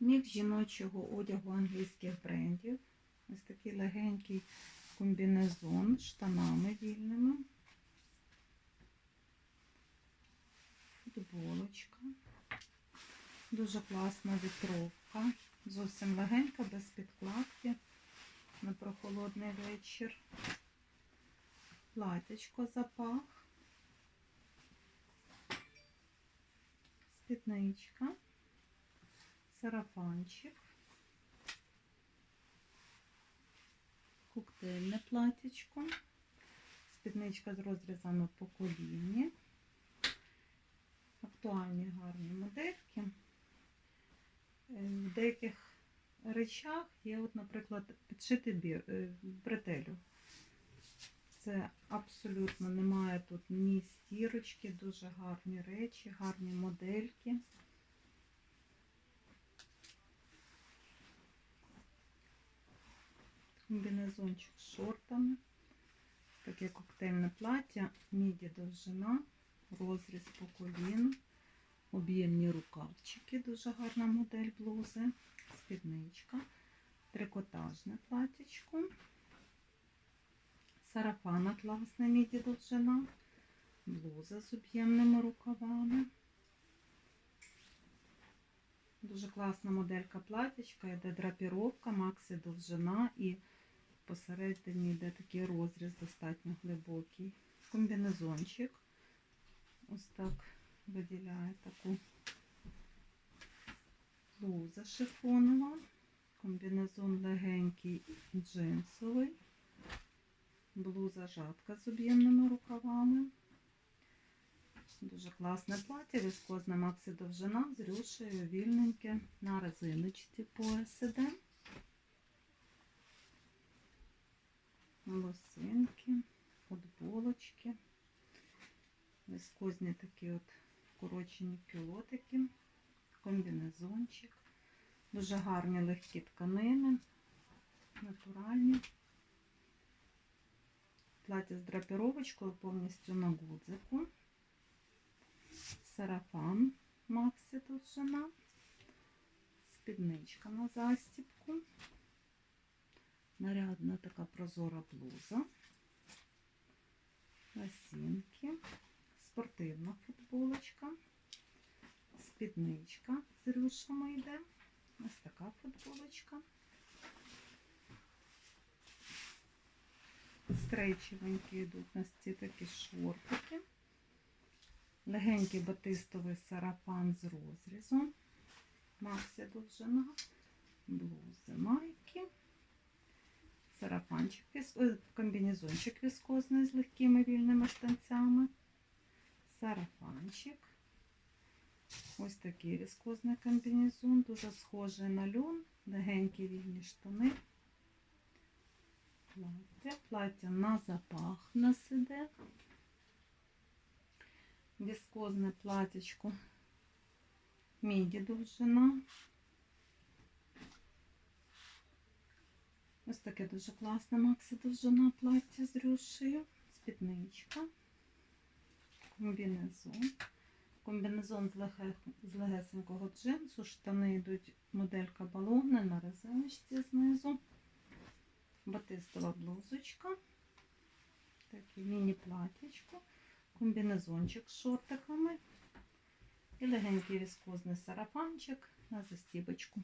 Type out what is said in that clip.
Мікс жіночого одягу англійських брендів. Ось такий легенький комбінезон з штанами вільними. Футболочка. Дуже класна вітровка. Зовсім легенька, без підкладки на прохолодний вечір. Платячко запах. Спідничка. Сарафанчик. Коктейльне платічко. Спідничка з розрізами по коліні. Актуальні гарні модельки. Е, В деяких речах є, от, наприклад, підшитий бір, е, бретелю. Це абсолютно немає тут ні стірочки, дуже гарні речі, гарні модельки. Комбінезончик з шортами. Таке коктейльне плаття, міді довжина, розріз по коліну, об'ємні рукавчики, дуже гарна модель блузи, спідничка, трикотажне платтячко, сарафан атласне міді довжина, блуза з об'ємними рукавами. Дуже класна моделька платічка, йде драпіровка, максі довжина і посередині йде такий розріз достатньо глибокий. Комбінезончик. Ось так виділяє таку блуза шифонова. Комбінезон легенький джинсовий. Блуза жатка з об'ємними рукавами. Дуже класне плаття, віскозна максі довжина з рюшею, вільненьке на резиночці пояс іде. Лосинки, футболочки, віскозні такі от вкорочені пілотики, комбінезончик. Дуже гарні легкі тканини, натуральні. Плаття з драпіровочкою повністю на гудзику. Сарафан Максі довжина, спідничка на застібку, нарядна така прозора блуза, лосінки, спортивна футболочка, спідничка з рюшами йде, ось така футболочка. Стрейчевенькі йдуть на ці такі шортики. Легенький батистовий сарафан з розрізом. Максі довжина, блузи, майки, сарафанчик, е, комбінезончик віскозний з легкими вільними штанцями, сарафанчик. Ось такий віскозний комбінезон, дуже схожий на льон, легенькі вільні штани. Плаття, плаття на запах на сиде віскозне платічко, міді довжина. Ось таке дуже класне. Максі довжина плаття з рюшею, спідничка, комбінезон. Комбінезон з, леге, з легесенького джинсу, штани йдуть моделька балони на резиночці знизу, батистова блузочка, таке міні-платічко комбінезончик з шортиками. І легенький віскозний сарафанчик на застібочку.